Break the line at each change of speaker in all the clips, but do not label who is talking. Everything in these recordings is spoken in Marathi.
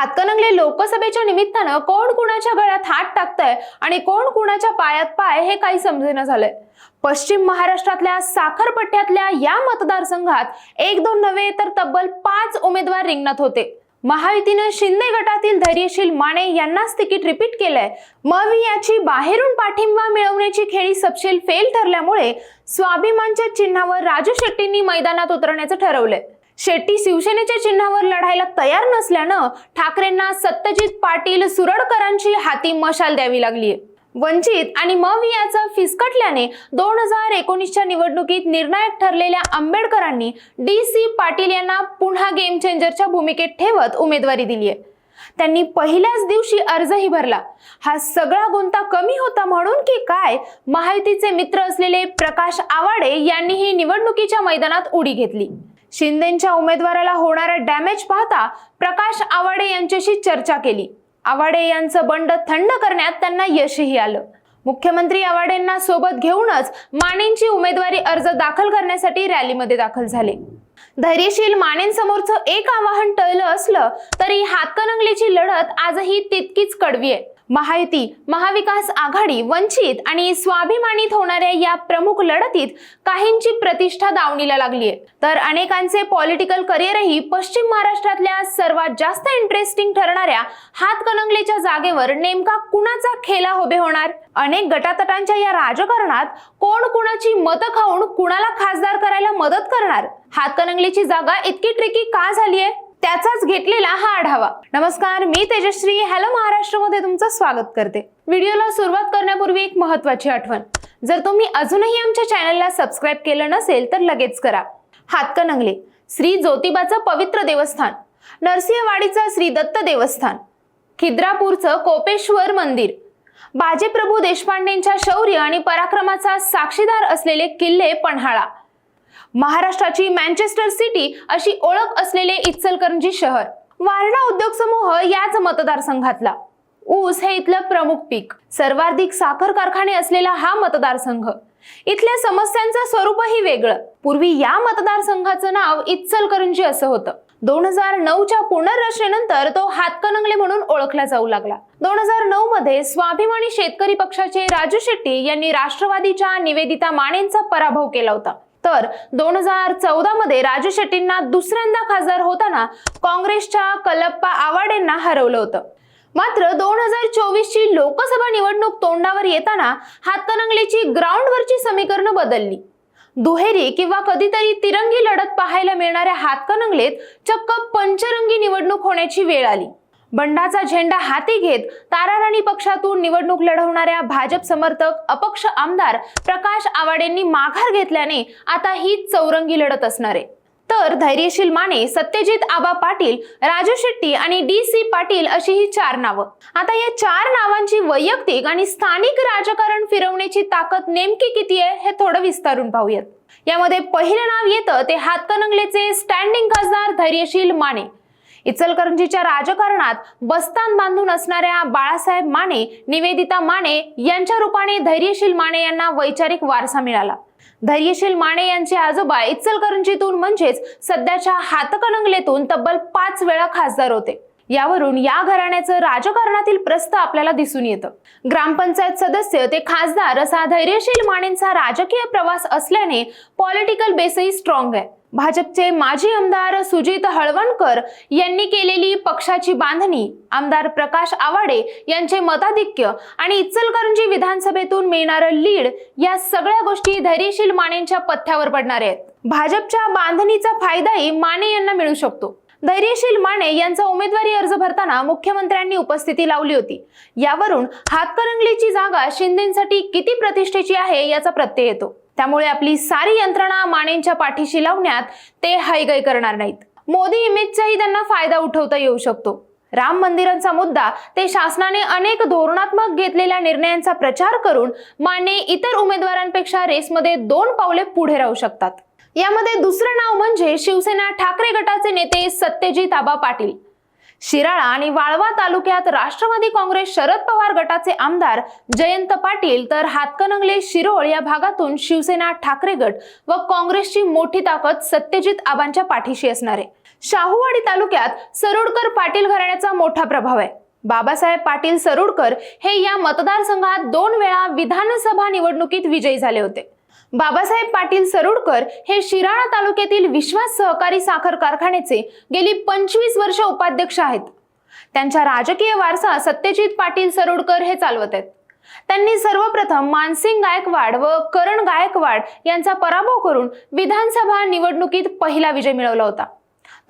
हातकणंगले लोकसभेच्या निमित्तानं कोण कुणाच्या गळ्यात हात टाकतंय आणि कोण कुणाच्या पायात पाय हे काही समजेना झालंय. पश्चिम महाराष्ट्रातल्या साखरपट्ट्यातल्या या मतदारसंघात एक दोन नव्हे तर तब्बल पाच उमेदवार रिंगणात होते. महायुतीनं शिंदे गटातील धैर्यशील माने यांनाच तिकीट रिपीट केलंय. मग याची बाहेरून पाठिंबा मिळवण्याची खेळी सपशेल फेल ठरल्यामुळे स्वाभिमानच्या चिन्हावर राजू शेट्टींनी मैदानात उतरण्याचं ठरवलंय. शेट्टी शिवसेनेच्या चिन्हावर लढायला तयार नसल्यानं ठाकरेंना सत्यजित पाटील सुरडकरांची हाती मशाल द्यावी लागली वंचित आणि मवियाचं फिसकटल्याने दोन हजार एकोणीसच्या निवडणुकीत निर्णायक ठरलेल्या आंबेडकरांनी डी सी पाटील यांना पुन्हा गेम चेंजरच्या भूमिकेत ठेवत उमेदवारी दिली आहे त्यांनी पहिल्याच दिवशी अर्जही भरला. हा सगळा गुंता कमी होता म्हणून की काय? महायुतीचे मित्र असलेले प्रकाश आवाडे यांनीही निवडणुकीच्या मैदानात उडी घेतली. शिंदेच्या उमेदवाराला होणारा डॅमेज पाहता प्रकाश आवाडे यांच्याशी चर्चा केली. आवाडे यांचं बंड थंड करण्यात त्यांना यशही आलं. मुख्यमंत्री आवाडेंना सोबत घेऊनच मानेंची उमेदवारी अर्ज दाखल करण्यासाठी रॅलीमध्ये दाखल झाले. धैर्यशील मानेंसमोरचं एक आवाहन टळलं असलं तरी हातकणंगलेची लढत आजही तितकीच कडवी आहे. महायुती महाविकास आघाडी वंचित आणि स्वाभिमानीत होणाऱ्या या प्रमुख लढतीत काहींची प्रतिष्ठा दावणीला लागली आहे. तर अनेकांचे पॉलिटिकल करिअरही पश्चिम महाराष्ट्रातल्या सर्वात जास्त इंटरेस्टिंग ठरणाऱ्या हातकणंगलेच्या जागेवर नेमका कुणाचा खेला उभे होणार? अनेक गटातटांच्या या राजकारणात कोण कुणाची मतं खाऊन कुणाला खासदार करायला मदत करणार? हातकणंगलीची जागा इतकी ट्रिकी का झाली आहे त्याचाच घेतलेला हा आढावा. नमस्कार मी तेजश्री. हॅलो महाराष्ट्रमध्ये तुमचं स्वागत करते. व्हिडिओला सुरुवात करण्यापूर्वी एक महत्वाची आठवण. जर तुम्ही अजूनही आमच्या चॅनलला सबस्क्राईब केलं नसेल तर लगेच करा. हातकणंगले श्री ज्योतिबाचं पवित्र देवस्थान. नरसिंहवाडीचं श्री दत्त देवस्थान. खिद्रापूरचं कोपेश्वर मंदिर. बाजीप्रभू देशपांडेंच्या शौर्य आणि पराक्रमाचा साक्षीदार असलेले किल्ले पन्हाळा. महाराष्ट्राची मँचेस्टर सिटी अशी ओळख असलेले इचलकरंजी शहर. वारणा उद्योग समूह याच मतदारसंघातला. ऊस हे इथलं प्रमुख पीक. सर्वाधिक साखर कारखाने असलेला हा मतदारसंघ. इथल्या समस्यांचं स्वरूपही वेगळं. पूर्वी या मतदारसंघाचं नाव इचलकरंजी असं होतं. दोन हजार नऊच्या पुनर्रचनेनंतर तो हातकणंगले म्हणून ओळखला जाऊ लागला. दोन हजार नऊ मध्ये स्वाभिमानी शेतकरी पक्षाचे राजू शेट्टी यांनी राष्ट्रवादीच्या निवेदिता मानेंचा पराभव केला होता. तर दोन हजार चौदा मध्ये राजू शेट्टींना दुसऱ्यांदा खासदार होताना काँग्रेसच्या कलप्पा आवाडेंना हरवलं होतं. मात्र दोन हजार चोवीस ची लोकसभा निवडणूक तोंडावर येताना हातकणंगलेची ग्राउंडवरची समीकरणं बदलली. दुहेरी किंवा कधीतरी तिरंगी लढत पाहायला मिळणाऱ्या हातकणंगलेत चक्क पंचरंगी निवडणूक होण्याची वेळ आली. बंडाचा झेंडा हाती घेत ताराराणी पक्षातून निवडणूक लढवणाऱ्या भाजप समर्थक अपक्ष आमदार प्रकाश आवाडेंनी माघार घेतल्याने आता ही चौरंगी लढत असणार आहे. तर धैर्यशील माने सत्यजित आबा पाटील राजू शेट्टी आणि डी सी पाटील अशी ही चार नावं. आता या चार नावांची वैयक्तिक आणि स्थानिक राजकारण फिरवण्याची ताकद नेमकी किती आहे हे थोडं विस्तारून पाहूयात. यामध्ये पहिलं नाव येतं ते हातकणंगलेचे स्टँडिंग खासदार धैर्यशील माने. इचलकरंजीच्या राजकारणात बस्तान बांधून असणाऱ्या बाळासाहेब माने निवेदिता माने यांच्या रूपाने धैर्यशील माने यांना वैचारिक वारसा मिळाला. धैर्यशील माने यांचे आजोबा इचलकरंजीतून म्हणजेच सध्याच्या हातकणंगलेतून तब्बल पाच वेळा खासदार होते. यावरून या घराण्याचं राजकारणातील प्रस्थ आपल्याला दिसून येतं. ग्रामपंचायत सदस्य ते खासदार असा धैर्यशील मानेंचा राजकीय प्रवास असल्याने पॉलिटिकल बेसही स्ट्रॉंग आहे. भाजपचे माजी आमदार सुजित हळवणकर यांनी केलेली पक्षाची बांधणी आमदार प्रकाश आवाडे यांचे मताधिक्य आणि इचलकरंजी विधानसभेतून मिळणारं लीड या सगळ्या गोष्टी धैर्यशील मानेंच्या पथ्यावर पडणार आहेत. भाजपच्या बांधणीचा फायदाही माने यांना मिळू शकतो. धैर्यशील माने यांचा उमेदवारी अर्ज भरताना मुख्यमंत्र्यांनी उपस्थिती लावली होती. यावरून हातकरंगलीची जागा शिंदेसाठी किती प्रतिष्ठेची आहे याचा प्रत्यय येतो. त्यामुळे आपली सारी यंत्रणा मानेंच्या पाठीशी लावण्यात ते हैगय करणार नाहीत. मोदी इमेजचाही त्यांना फायदा उठवता येऊ शकतो. राम मंदिरांचा मुद्दा ते शासनाने अनेक धोरणात्मक घेतलेल्या निर्णयांचा प्रचार करून माने इतर उमेदवारांपेक्षा रेसमध्ये दोन पावले पुढे राहू शकतात. यामध्ये दुसरं नाव म्हणजे शिवसेना ठाकरे गटाचे नेते सत्यजित आबा पाटील. शिराळा आणि वाळवा तालुक्यात राष्ट्रवादी काँग्रेस शरद पवार गटाचे आमदार जयंत पाटील तर हातकणंगले शिरोळ या भागातून शिवसेना ठाकरे गट व काँग्रेसची मोठी ताकद सत्यजित आबांच्या पाठीशी असणार. आहे शाहूवाडी तालुक्यात सरोडकर पाटील घराण्याचा मोठा प्रभाव आहे. बाबासाहेब पाटील सरोडकर हे या मतदारसंघात दोन वेळा विधानसभा निवडणुकीत विजयी झाले होते. बाबासाहेब पाटील सरोडकर हे शिराळा तालुक्यातील विश्वास सहकारी साखर कारखान्याचे गेली पंचवीस वर्ष उपाध्यक्ष आहेत. त्यांच्या राजकीय वारसा सत्यजित पाटील सरोडकर हे चालवत आहेत. त्यांनी सर्वप्रथम मानसिंग गायकवाड व करण गायकवाड यांचा पराभव करून विधानसभा निवडणुकीत पहिला विजय मिळवला होता.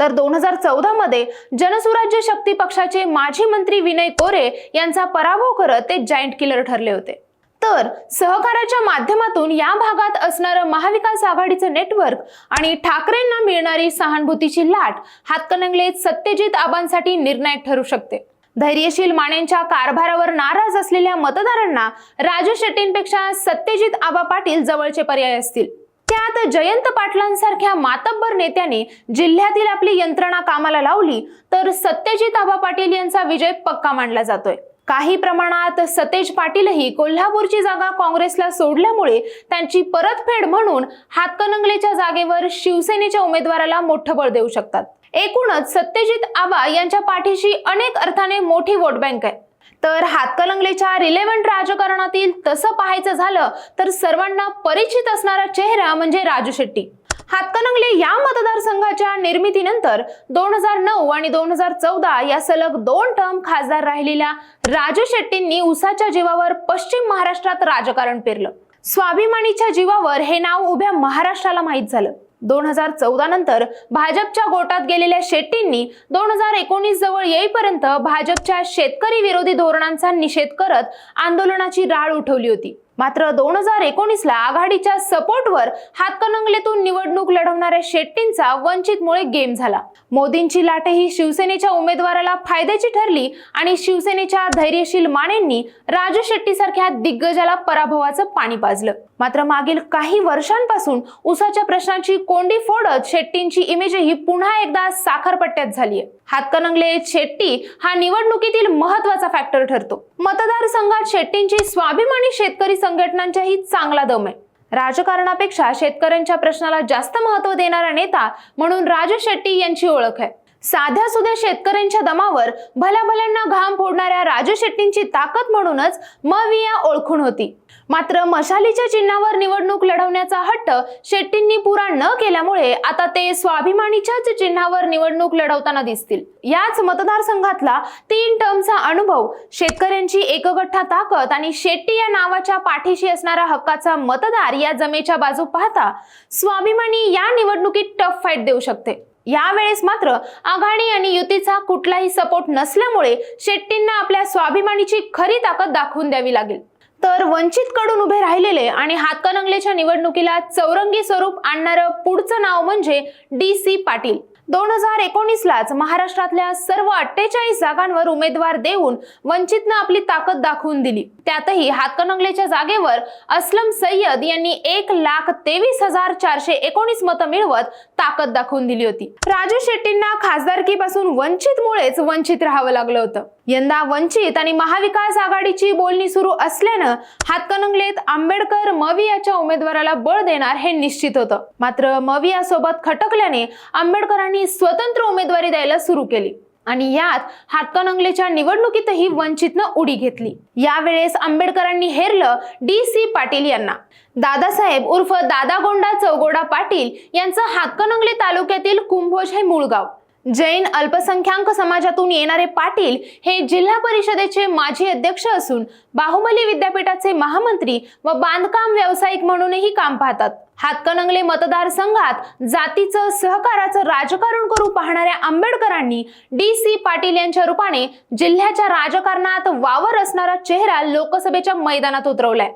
तर दोन हजार चौदा मध्ये जनसुराज्य शक्ती पक्षाचे माजी मंत्री विनय कोरे यांचा पराभव करत ते जायंट किलर ठरले होते. तर सहकाराच्या माध्यमातून या भागात असणारं महाविकास आघाडीचं नेटवर्क आणि ठाकरेंना मिळणारी सहानुभूतीची लाट हातकणंगलेत सत्यजित आबांसाठी निर्णायक ठरू शकते. धैर्यशील मानेंच्या कारभारावर नाराज असलेल्या मतदारांना राजू शेट्टींपेक्षा सत्यजित आबा पाटील जवळचे पर्याय असतील. त्यात जयंत पाटलांसारख्या मातब्बर नेत्याने जिल्ह्यातील आपली यंत्रणा कामाला लावली तर सत्यजित आबा पाटील यांचा विजय पक्का मानला जातोय. काही प्रमाणात सतेज पाटीलही कोल्हापूरची जागा काँग्रेसला सोडल्यामुळे त्यांची परतफेड म्हणून हातकणंगलेच्या जागेवर शिवसेनेच्या उमेदवाराला मोठं बळ देऊ शकतात. एकूणच सत्यजित आबा यांच्या पाठीशी अनेक अर्थाने मोठी वोट बँक आहे. तर हातकलंगलेच्या रिलेव्हंट राजकारणातील तसं पाहायचं झालं तर सर्वांना परिचित असणारा चेहरा म्हणजे राजू शेट्टी. हातकणंगले या मतदारसंघाच्या निर्मितीनंतर दोन हजार नऊ आणि दोन हजार चौदा या सलग दोन टर्म खासदार राहिलेल्या राजू शेट्टींनी उसाच्या जीवावर पश्चिम महाराष्ट्रात राजकारण पेरलं. स्वाभिमानीच्या जीवावर हे नाव उभ्या महाराष्ट्राला माहीत झालं. दोन हजार चौदा नंतर भाजपच्या गोटात गेलेल्या शेट्टींनी दोन हजार एकोणीस जवळ येईपर्यंत भाजपच्या शेतकरी विरोधी धोरणांचा निषेध करत आंदोलनाची राळ उठवली होती. मात्र दोन हजार एकोणीसला आघाडीच्या सपोर्टवर हातकणंगलेतून निवडणूक लढवणाऱ्या शेट्टींचा वंचितमुळे गेम झाला. मोदींची लाटही शिवसेनेच्या उमेदवाराला फायद्याची ठरली आणि शिवसेनेच्या धैर्यशील मानेंनी राजू शेट्टी सारख्या दिग्गजाला पराभवाचं पाणी पाजलं. मात्र मागील काही वर्षांपासून उसाच्या प्रश्नाची कोंडी फोडत शेट्टींची इमेजही पुन्हा एकदा साखरपट्ट्यात झालीय. हातकणंगले शेट्टी हा निवडणुकीतील महत्त्वाचा फॅक्टर ठरतो. मतदारसंघात शेट्टींची स्वाभिमानी शेतकरी संघटनांचाही चांगला दम आहे. राजकारणापेक्षा शेतकऱ्यांच्या प्रश्नाला जास्त महत्त्व देणारा नेता म्हणून राजू शेट्टी यांची ओळख आहे. साध्या सुध्या शेतकऱ्यांच्या दमावर भल्याभल्यांना घाम फोडणाऱ्या राजू शेट्टींची ताकद म्हणूनच मविया ओळखून होती. मात्र मशालीच्या चिन्हावर निवडणूक लढवण्याचा हट्ट शेट्टींनी पुरा न केल्यामुळे आता ते स्वाभिमानीच्याच चिन्हावर निवडणूक लढवताना दिसतील. याच मतदारसंघातला तीन टर्मचा अनुभव शेतकऱ्यांची एकगठ्ठा ताकद आणि शेट्टी या नावाच्या पाठीशी असणारा हक्काचा मतदार या जमेच्या बाजू पाहता स्वाभिमानी या निवडणुकीत टफ फाईट देऊ शकते. यावेळेस मात्र आघाडी आणि युतीचा कुठलाही सपोर्ट नसल्यामुळे शेट्टींना आपल्या स्वाभिमानीची खरी ताकद दाखवून द्यावी लागेल. तर वंचित कडून उभे राहिलेले आणि हातकणंगलेच्या निवडणुकीला चौरंगी स्वरूप आणणारं पुढचं नाव म्हणजे डी सी पाटील. दोन हजार एकोणीस लाच महाराष्ट्रातल्या सर्व अठ्ठेचाळीस जागांवर उमेदवार देऊन वंचितनं आपली ताकद दाखवून दिली. त्यातही हातकणंगलेच्या जागेवर अस्लम सय्यद यांनी एक लाख तेवीस हजार चारशे एकोणीस मतं मिळवत ताकद दाखवून दिली होती. राजू शेट्टींना खासदारकीपासून वंचितमुळेच वंचित राहावं लागलं होतं. यंदा वंचित आणि महाविकास आघाडीची बोलणी सुरू असल्यानं हातकणंगलेत आंबेडकर मवियाच्या उमेदवाराला बळ देणार हे निश्चित होतं. मात्र मवियासोबत खटकल्याने आंबेडकरांनी स्वतंत्र उमेदवारी द्यायला सुरू केली. आणि यात हातकणंगलेच्या निवडणुकीतही वंचितनं उडी घेतली. यावेळेस आंबेडकरांनी हेरलं डी सी पाटील यांना. दादासाहेब उर्फ दादागोंडा चौगोडा पाटील यांचं हातकणंगले तालुक्यातील कुंभोज हे मूळ गाव. जैन अल्पसंख्याक समाजातून येणारे पाटील हे जिल्हा परिषदेचे माजी अध्यक्ष असून बाहुबली विद्यापीठाचे महामंत्री व बांधकाम व्यावसायिक म्हणूनही काम पाहतात. हातकणंगले मतदारसंघात जातीचं सहकाराचं राजकारण करू पाहणाऱ्या आंबेडकरांनी डी सी पाटील यांच्या रूपाने जिल्ह्याच्या राजकारणात वावर असणारा चेहरा लोकसभेच्या मैदानात उतरवलाय.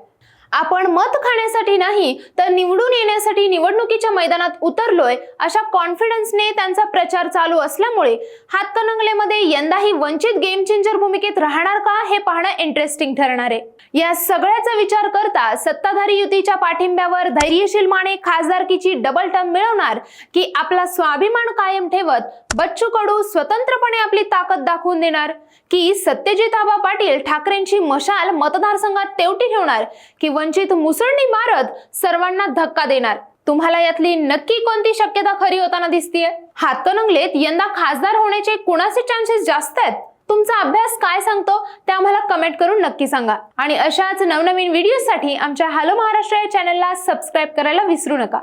आपण मत खाण्यासाठी नाही तर निवडून येण्यासाठी निवडणुकीच्या मैदानात उतरलोय अशा कॉन्फिडन्सने त्यांचा प्रचार चालू असल्यामुळे हातकणंगलेमध्ये यंदाही वंचित गेम चेंजर भूमिकेत राहणार का हे पाहणं इंटरेस्टिंग ठरणार आहे. या सगळ्याचा विचार करता सत्ताधारी युतीच्या पाठिंब्यावर धैर्यशील माने खासदारकीची डबल टर्म मिळवणार की आपला स्वाभिमान कायम ठेवत बच्चू कडू स्वतंत्रपणे आपली ताकद दाखवून देणार? की सत्यजित आबा पाटील ठाकरेंची मशाल मतदारसंघात तेवटी ठेवणार? किंवा वंचित मुसळणी मारत सर्वांना धक्का देणार. तुम्हाला यातली नक्की कोणती शक्यता खरी होताना दिसतीये? हातकणंगलेत यंदा खासदार होण्याचे कुणाचे चान्सेस जास्त आहेत? तुमचा अभ्यास काय सांगतो? ते आम्हाला कमेंट करून नक्की सांगा. आणि अशाच नवनवीन व्हिडिओसाठी आमच्या हॅलो महाराष्ट्र या चॅनलला सबस्क्राईब करायला विसरू नका.